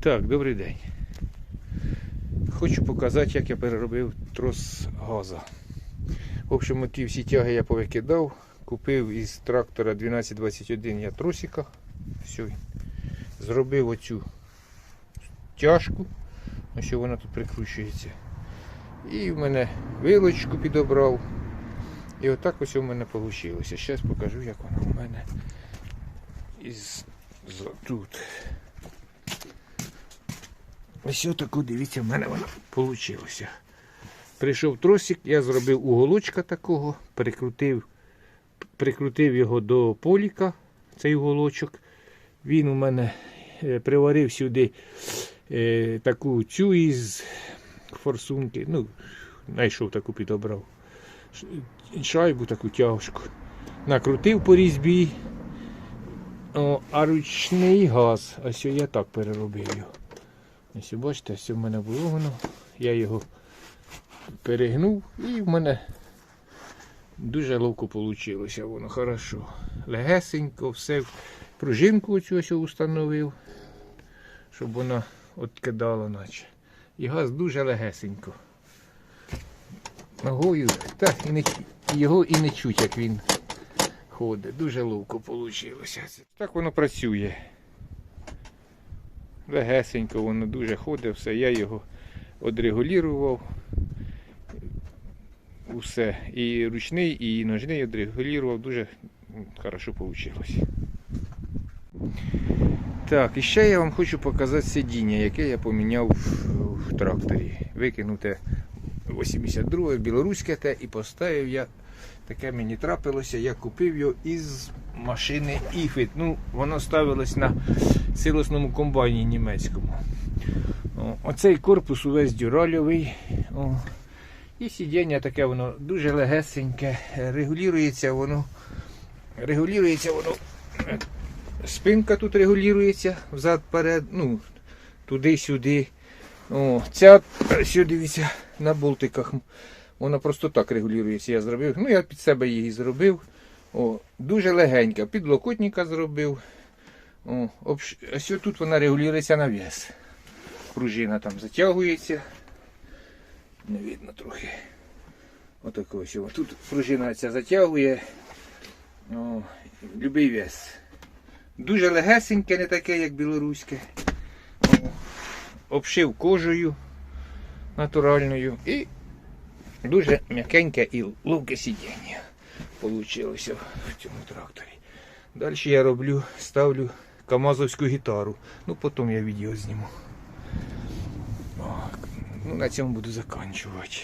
Так, добрий день. Хочу показати, як я переробив трос газа. В общем, ті всі тяги я повикидав. Купив із трактора 1221 я тросика. Все. Зробив оцю тяжку. Ось вона тут прикручується. І в мене вилочку підобрав. І отак ось у мене вийшло. Зараз покажу, як воно у мене із тут. Ось отаку, дивіться, в мене воно вийшло. Прийшов тросик, я зробив уголочка такого, прикрутив, прикрутив його до поліка, цей уголочок. Він у мене е, приварив сюди е, таку цю із форсунки. Ну, знайшов таку підобрав. Шайбу таку тяжку. Накрутив по різьбі. О, а ручний газ, ось я так переробив його. Ось бачите, ось в мене було воно. Я його перегнув і в мене дуже ловко вийшло. Воно хорошо. Легесенько, все. Пружинку ось установив, щоб вона откидала наче. І газ дуже легесенько. Ногою, так, і не, його і не чуть, як він ходить. Дуже ловко вийшло. Так воно працює. Легесенько воно дуже ходить, все. Я його одрегулірував. Усе. І ручний, і ножний одрегулірував, Дуже хорошо вийшло. Так, і ще я вам хочу показати сидіння, яке я поміняв в тракторі. Викинуте 82 білоруське те і поставив я. Таке мені трапилося, я купив його із машини Іфіт. Ну, воно ставилось на силосному комбайні німецькому. О, оцей корпус увесь дюральовий. О. І сидіння таке воно дуже легесеньке. Регулюється воно. Регулюється воно. Спинка тут регулюється взад-перед, ну, туди-сюди. О, ця сюди дивіться на болтиках. Вона просто так регулюється. Я зробив. Ну, я під себе її зробив. О, дуже легенька. Підлокотника зробив. О, обш... Ось тут вона регулюється на вес. Пружина там затягується. Не видно трохи. Отако ось. Тут пружина ця затягує. О, любий вес. Дуже легесеньке, не таке, як білоруське. Обшив кожею натуральною і дуже м'якеньке і ловке сидіння получилося в цьому тракторі. Далі я роблю, ставлю камазовську гітару. Ну, потім я відео зніму. Ну, на цьому буду закінчувати.